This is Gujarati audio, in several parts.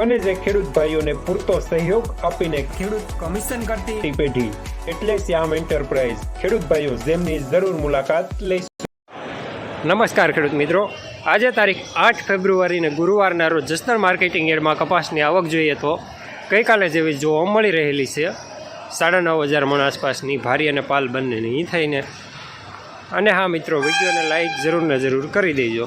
અને જે ખેડૂત ભાઈઓને પૂરતો સહયોગ આપીને ખેડૂત કમિશન કરતી પેઢી એટલે શ્યામ એન્ટરપ્રાઇઝ ખેડૂત ભાઈઓ જેમની જરૂર મુલાકાત લઈશ. નમસ્કાર ખેડૂત મિત્રો. આજે તારીખ આઠ ફેબ્રુઆરીને ગુરુવારના રોજ જસનર માર્કેટિંગ યાર્ડમાં કપાસની આવક જોઈએ તો ગઈકાલે જેવી જોવા મળી રહેલી છે. સાડા નવ હજાર મણ આસપાસની ભારી અને પાલ બંનેની થઈને. અને હા મિત્રો વિડીયોને લાઈક જરૂર ને જરૂર કરી દેજો.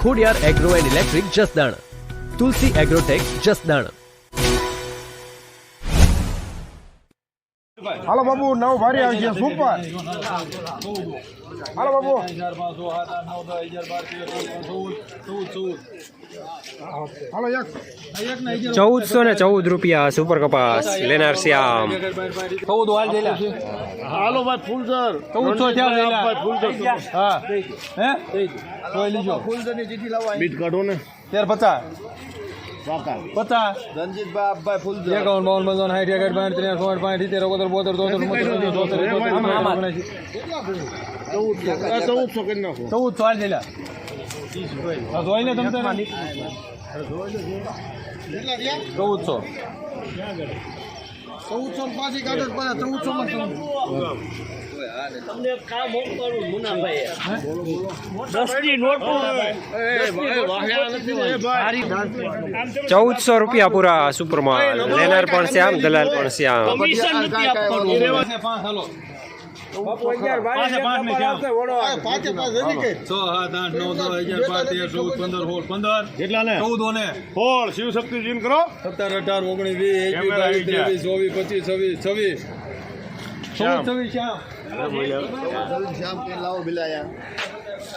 Khodiyar agro and electric Jasdan. Tulsi Agrotech Jasdan. હાલો બાબુ નવ ભારી આવી ગયા સુપર. હાલો બાબુ. હાલો એક. ચૌદસો ને ચૌદ રૂપિયા સુપર કપાસ લેનાર શ્યામ. ચૌદ હાલો ભાઈ ફૂલ સર ચૌદસો થયા ભાઈ ફૂલ સર હા. હે? લીજો. બીટ કાઢો ને. તેર પચાસ. પચાસ. રણજીતભાઈ આપભાઈ ફૂલ એકાવન બાવન પંચાવન સાઠ એકાઠ પાંચ ત્રીસ સોળ પાંચ સિત્તેર ઓગોતેર બોતેર ચોતેર. ચૌદસો. કરી નાખો. ચૌદ ચાલ જેલા જોઈ લે તમે ચૌદસો. ચૌદસો પાછી કાઢો ચૌદસો. માં ચૌદસો રૂપિયા પૂરા સુપરમાં લેનાર પણ શ્યામ દલાલ પણ છ કરો. સત્તર અઢાર ઓગણીસ વીસ એકવીસ બાવીસ ત્રેવીસ ચોવીસ પચીસ છવ્વીસ છવ્વીસ. છવ્વીસ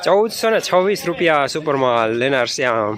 ચૌદસો ને છવ્વીસ રૂપિયા સુપરમાં લેનાર શ્યામ.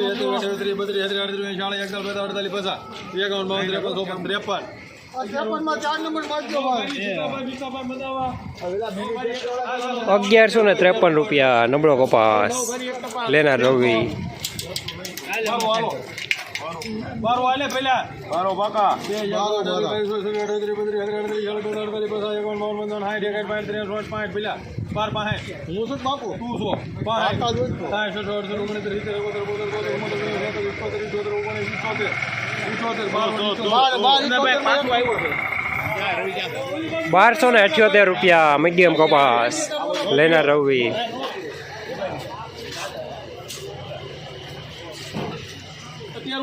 પચીસ છવ્વીસ સત્તર અઠાવીસ ત્રીસ બત્રીસ છત્રીસ અડત્રીસ મારજો ભાઈ અગિયારસો ને ત્રેપન રૂપિયા નબળો કપાસ. લેનાર રવિ બાસઠ, ત્રેસઠ, ચોસઠ, પાંસઠ, પેલા બાર પાંસઠ હું શું બાપુ તું સો પાંસઠ સાઠ, સત્તર, અડસઠ, ઓગણત્રીસ, સિત્તેર, એકોતેર, બોતેર, બોતેર, છોતેર, ઇઠોતેર, બાવન, ઇઠોતેર. ઇઠોતેર. છે. બારસો ને અઠ્યોતેર રૂપિયા મીડિયમ કપાસ લેનાર રવિ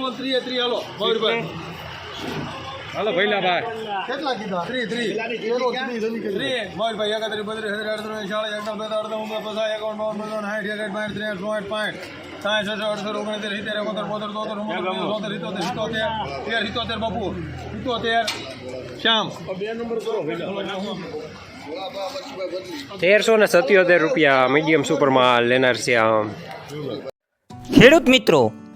ઓલ ત્રીએ ત્રી હાલો મયુરભાઈ હાલો ભૈલા ભાઈ. કેટલા કીધા? ત્રી ત્રી. તેરો કરી. મયુરભાઈ એકત્રીસ બત્રીસ અડત્રીસ અડત્રીસ ચાલીસ એકદમ બેતાળીસ અડતાલીસ ઓગણપચાસ પચાસ એકાવન બાવન પંચાવન સાઠ એકસઠ બાસઠ ત્રેસઠ ચોસઠ પાંઠ સાઠ છસો અડસઠ ઓગણસિત્તેર સિત્તેર એકોતેર બોતેર તોતેર ચુમ્મોતેર, પંચોતેર સિત્તોતેર સિત્તોતેર તેર સિત્તોતેર બપુ સિત્તોતેર શ્યામ. તેરસો ને સત્યોતેર રૂપિયા મીડિયમ સુપરમાં લેનાર શ્યામ ખેડૂત મિત્રો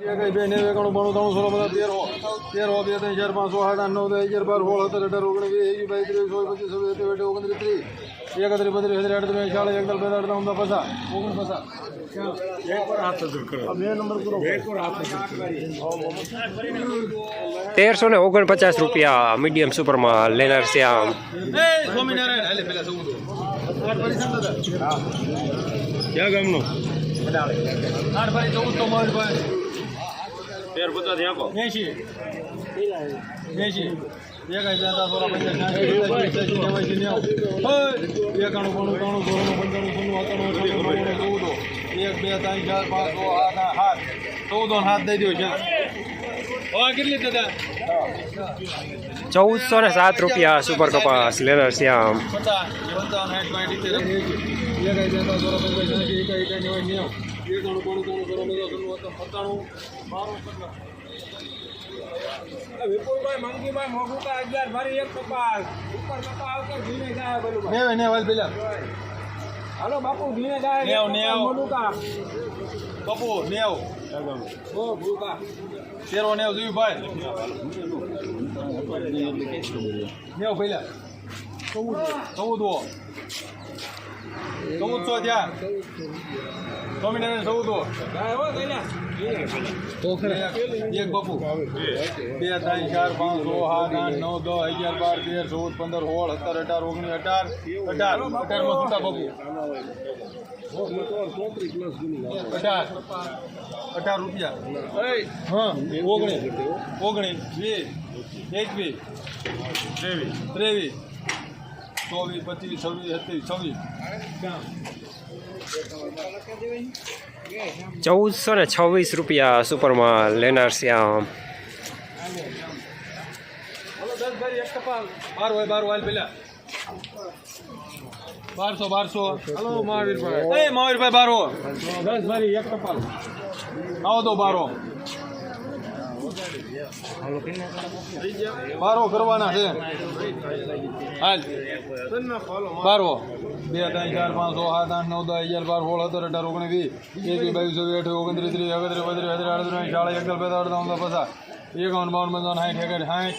એકઈ બે નેવું એકાણું બાણું ત્રાણું સોળ બધા તેર હો. તેર હો બે ત્રણ ચાર પાંચ સો આઠ આઠ નવ દસ બાર સત્તર અઢાર ઓગણીસ વીસ બાવીસ ત્રેવીસ ચોવીસ પચીસ છવ્વીસ સત્યાવીસ અઠ્યાવીસ ઓગણત્રીસ ત્રીસ. એકત્રીસ બત્રીસ અડત્રીસ અડત્રીસ ચાલીસ એકતાલીસ બેતાલીસ ત્રણ પચાસ તેરસો ને ઓગણપચાસ રૂપિયા મીડિયમ સુપરમાં લેનાર શ્યામ આમ ક્યાં ગામનો? આઠ ભાઈ ચૌદ તો મોબાઈલ ભાઈ. તેર પચાસ આપો એસી એસી એક હજાર સોળા પંચાસ એકાણું બાણું ત્રાણું સોળનું પંચાણું અઠાણું અઠાણું ચૌદો. એક બે ત્રણ ચાર પાંચ છ આઠ સાત. ચૌદો હાથ દઈ દો છે. કેટલી દાદા ચૌદસો ને સાત રૂપિયા સુપર કપાસ લેનાર શ્યામ. પચાસ. સોળા પંચાસ સોળનું સત્તાણું બારું પંદર વિપુલભાઈ મંગીભાઈ મોગુકા અગિયાર ભરી એક કપાસ ઉપર કપા આવતો ધીમે જાય બોલું નેવે નેવ પેલા. હાલો બાપુ ધીમે જાય. નેવ નેવ. મોગુકા બાપુ નેવ. ઓ ભૂકા શેરો નેવ જોયું ભાઈ? નેવ પેલા. ચૌદ ચૌદ ચૌદસો ત્યાં સ્વામિનારાયણ ચૌદો એક બપુ બે ત્રણ ચાર પાંચ છ સાત આઠ નવ દસ અગિયાર બાર તેર ચૌદ પંદર સોળ સત્તર અઢાર ઓગણીસ અઢાર અઢાર અઢારમાં છૂટા બપુ અઢાર અઢાર રૂપિયા હા ઓગણીસ ઓગણીસ વીસ એકવીસ ત્રેવીસ ત્રેવીસ ચોવીસ પચીસ છવ્વીસ છત્રીસ છવ્વીસ. ચૌદસો ને છવ્વીસ રૂપિયા સુપરમાં લેનાર શ્યામ બારસો બારસો. હલો મહાવીરભાઈ. એ મહાવીરભાઈ બારો દસ ભાઈ એક કપાલ આવો તો બારો બારો કરવાના છે. હાલ. બારવો. બે, ત્રણ, ચાર, પાંચ, છ, સાત, આઠ, નવ, દસ, અગિયાર, બાર, સોળ, સત્તર, અઢાર, ઓગણીસ, વીસ. એકવીસ બાવીસ ચોવીસ અઠાવીસ ઓગણત્રીસ, ત્રીસ, એકત્રીસ, બત્રીસ અઢાર અડત્રીસ ચાલીસ એકતાલીસ બેતાલીસ ત્રણ પચાસ. એકાવન, બાવન, પંચાવન, સાઠ એકઠ સાઠ.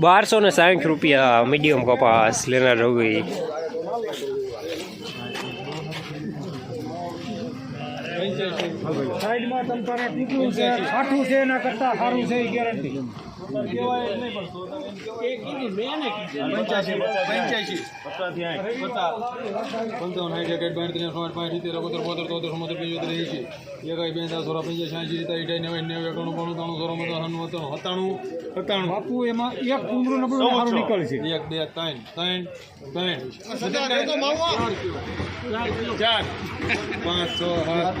બારસો ને સાઠ રૂપિયા મીડિયમ કપાસ લેનાર રવિ. સાઈડમાં તમ તારે ટીકલું છે છાઠું છે એના કરતા સારું છે એ ગેરંટી પંચાવન સાઠ એકઠ બાઠ ત્રીસ સાઠ પાંચ સિત્તેર અગોતર બોતેર તોતેર સમોતેર પંચોતેર એંશી એકાઈ બે સોળા પંચાસી સાંસી રીતે અઠાઈ નેવું નેવું એકાણું બાણું ત્રાણું સોળા સત્તાણું એમાં એક કુમરું નબળું સારું નીકળશે એક બે ત્રણ ત્રણ પાંચ છ સાત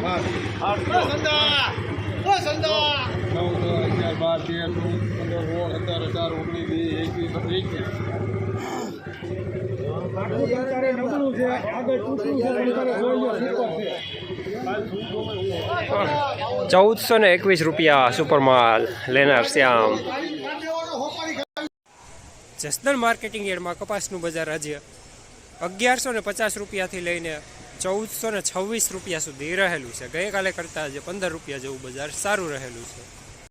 આઠ નવ દસ અગિયાર બાર તેર ચૌદ પંદર સોળ સત્તર અઢાર ઓગણીસ વીસ એકવીસ એકવીસ. ચૌદસો ને એકવીસ રૂપિયા સુપરમાં લેનાર શ્યામ. જસદણ માર્કેટિંગ યાર્ડમાં કપાસનું બજાર આજે અગિયારસો ને પચાસ રૂપિયાથી લઈને ચૌદસો ને છવ્વીસ રૂપિયા સુધી રહેલું છે. ગઈકાલે કરતાં આજે પંદર રૂપિયા જેવું બજાર સારું રહેલું છે.